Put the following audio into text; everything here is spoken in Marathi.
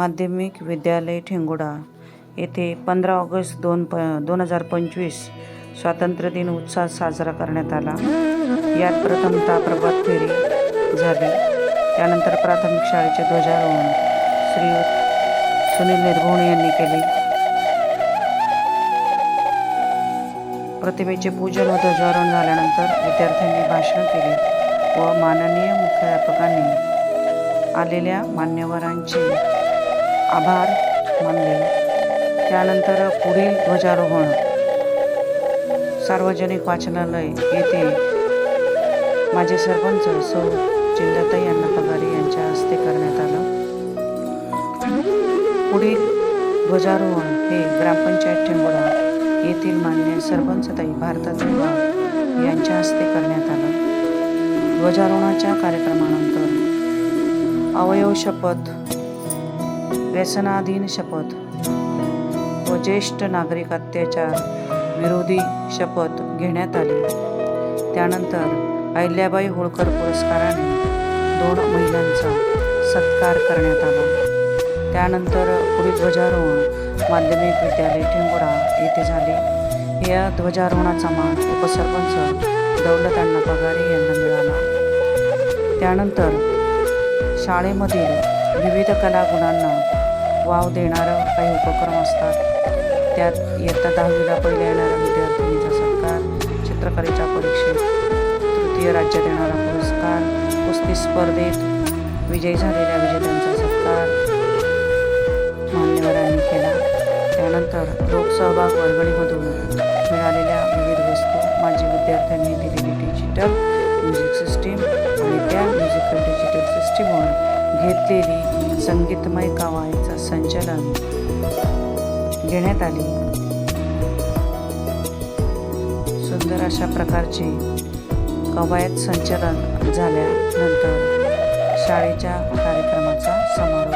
माध्यमिक विद्यालय ठेंगोडा. येथे पंधरा ऑगस्ट दोन प दोन हजार पंचवीस स्वातंत्र्य दिन उत्साह साजरा करण्यात आला. यात प्रथमतः प्रभात फेरी झाली. त्यानंतर प्राथमिक शाळेचे ध्वजारोहण श्री सुनील निर्भोणे यांनी केले. प्रतिमेचे पूजन व ध्वजारोहण झाल्यानंतर विद्यार्थ्यांनी भाषण केले व माननीय मुख्याध्यापकांनी आलेल्या मान्यवरांचे आभार मानले. त्यानंतर पुढील ध्वजारोहण. सार्वजनिक वाचनालय येथे माझे सरपंच सौ. चिंदाताई अण्णा पगारे यांच्या हस्ते करण्यात आलं. पुढील ध्वजारोहण हे ग्रामपंचायत ठेंगोडा येथील मान्य सरपंचताई भारताचे यांच्या हस्ते करण्यात आलं. ध्वजारोहणाच्या कार्यक्रमानंतर अवयव शपथ व्यसनाधीन शपथ. व ज्येष्ठ नागरिक अत्याचार विरोधी शपथ घेण्यात आली. त्यानंतर अहिल्याबाई होळकर पुरस्काराने दोन महिलांचा सत्कार करण्यात आला. त्यानंतर पुढील ध्वजारोहण माध्यमिक विद्यालय ठेंगोडा येथे झाले. या ध्वजारोहणाचा मान उपसरपंच दौलत अण्णा पगारे यांना मिळाला. त्यानंतर शाळेमधील विविध कलागुणांना वाव देणारं काही उपक्रम असतात. त्यात इयत्ता दहावीला पहिल्या येणाऱ्या विद्यार्थिनीचा सत्कार चित्रकलेच्या परीक्षेत तृतीय राज्य देणारा पुरस्कार कुस्ती स्पर्धेत विजयी झालेल्या विजेत्यांचा सत्कार मान्यवरांनी केला. त्यानंतर लोकसहभाग वर्गणीमधून मिळालेल्या विविध वस्तू माजी विद्यार्थ्यांनी दिलेली डिजिटल म्युझिक सिस्टीम आणि त्या म्युझिकल डिजिटल सिस्टीमवर घेतलेली संगीतमय कवायचं संचलन घेण्यात आली. सुंदर अशा प्रकारचे कवायत संचलन झाल्यानंतर शाळेच्या कार्यक्रमाचा समारोप